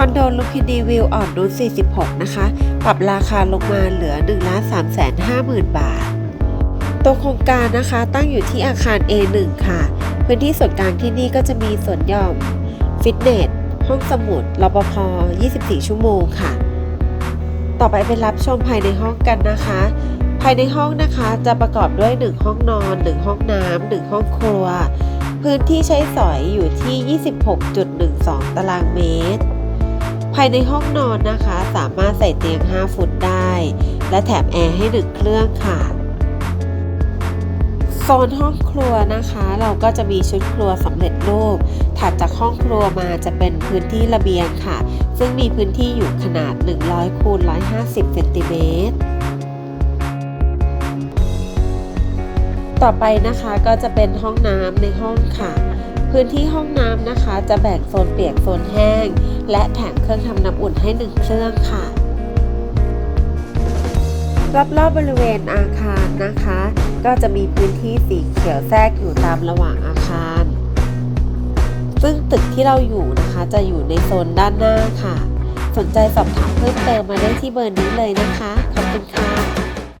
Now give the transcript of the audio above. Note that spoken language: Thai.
คอนโดลูคิดีวิวอ่อนนุช46 นะคะ ปรับราคาลงมาเหลือ1ล้าน3แสน5หมื่นบาท ตัวโครงการนะคะตั้งอยู่ที่อาคาร A1 ค่ะ พื้นที่ส่วนกลางที่นี่ก็จะมีสวนหย่อม ฟิตเนส ห้องสมุดรปภ 24 ชั่วโมงค่ะ ต่อไปเป็นรับชมภายในห้องกันนะคะ ภายในห้องนะคะจะประกอบด้วย 1 ห้องนอน 1 ห้องน้ำ1ห้องครัว พื้นที่ใช้สอยอยู่ที่ 26.12 ตารางเมตร ภายในห้องนอนนะคะ สามารถใส่เตียง 5 ฟุตได้ และแถมแอร์ให้1เครื่องค่ะโซนห้องครัวนะคะ เราก็จะมีชุดครัวสำเร็จรูป ถัดจากห้องครัวมาจะเป็นพื้นที่ระเบียงค่ะ ซึ่งมีพื้นที่อยู่ขนาด 100คูณ150เซนติเมตรต่อไปนะคะก็จะเป็นห้องน้ำในห้องค่ะ พื้นที่ห้องน้ำนะคะ จะแบ่งโซนเปียกโซนแห้ง และแถมเครื่องทำน้ำอุ่นให้หนึ่งเครื่องค่ะรอบๆบบริเวณอาคารนะคะ ก็จะมีพื้นที่สีเขียวแทรกอยู่ตามระหว่างอาคาร ซึ่งตึกที่เราอยู่นะคะจะอยู่ในโซนด้านหน้าค่ะ สนใจสอบถามเพิ่มเติมมาได้ที่เบอร์นี้เลยนะคะ ขอบคุณค่ะ